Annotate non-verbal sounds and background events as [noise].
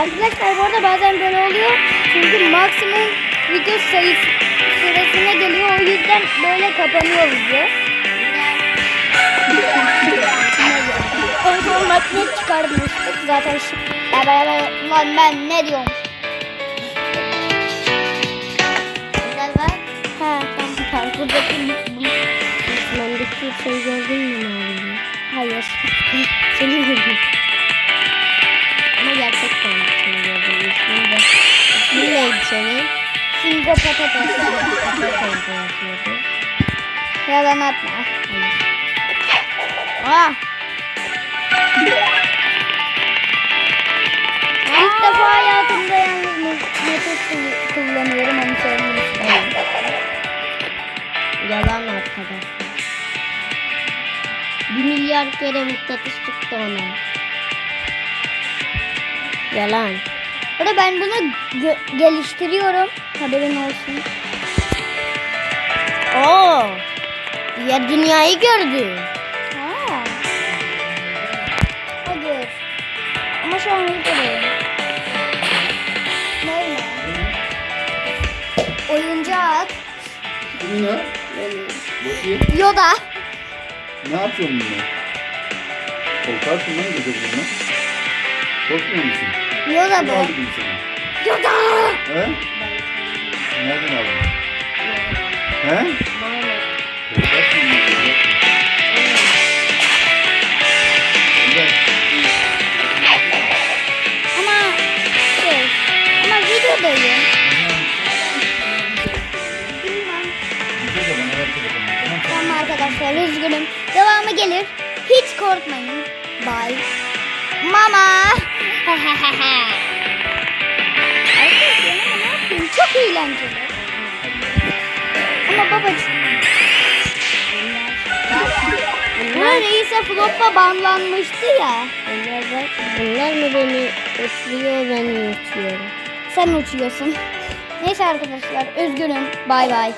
Arkadaşlar bu arada bazen böyle oluyor. Çünkü maksimum video sayısı sırasına geliyor. O yüzden böyle kapanıyor video. en son magnet çıkarmıştık. Zaten şimdi... Ya ben, ben, lan ben ne diyorum? Güzel var. Ha tamam parkurdaki bu- Osman'daki şey gördün mü? Hayır. [laughs] Seni gördüm. Neydi senin? Singo patates. Yalan atma. Ah. İlk defa hayatımda yalnız me- metot kull- kullanıyorum onu söylemek istiyorum. Yalan arkadaşlar. Bir milyar kere mıknatıs çıktı ona. Yalan. Burada ben bunu geliştiriyorum. Haberin olsun. Oo. Diğer dünyayı gördüm. Ha. Hadi. Ama şu an videodayım. Neyle? Oyuncak. Kimin o? Bakayım. Yoda. Ne yapıyorsun bunu? Korkarsın lan gece bunu. Korkmuyor musun? Yoda Kim bu. aldı bunu sana? Yoda. He? Nereden aldın? He? Ama şey. Ama videodayım. Tamam arkadaşlar üzgünüm. Devamı gelir. Hiç korkmayın. Bye. Mama. Arkadaşlar ama ne yapayım? Çok eğlenceli. Ama babacığım. Bunlar reise floppa banlanmıştı ya. Bunlar, bak, bunlar mı beni uçuruyor ben uçuyorum? Sen uçuyorsun. Neyse arkadaşlar üzgünüm. Bay bay.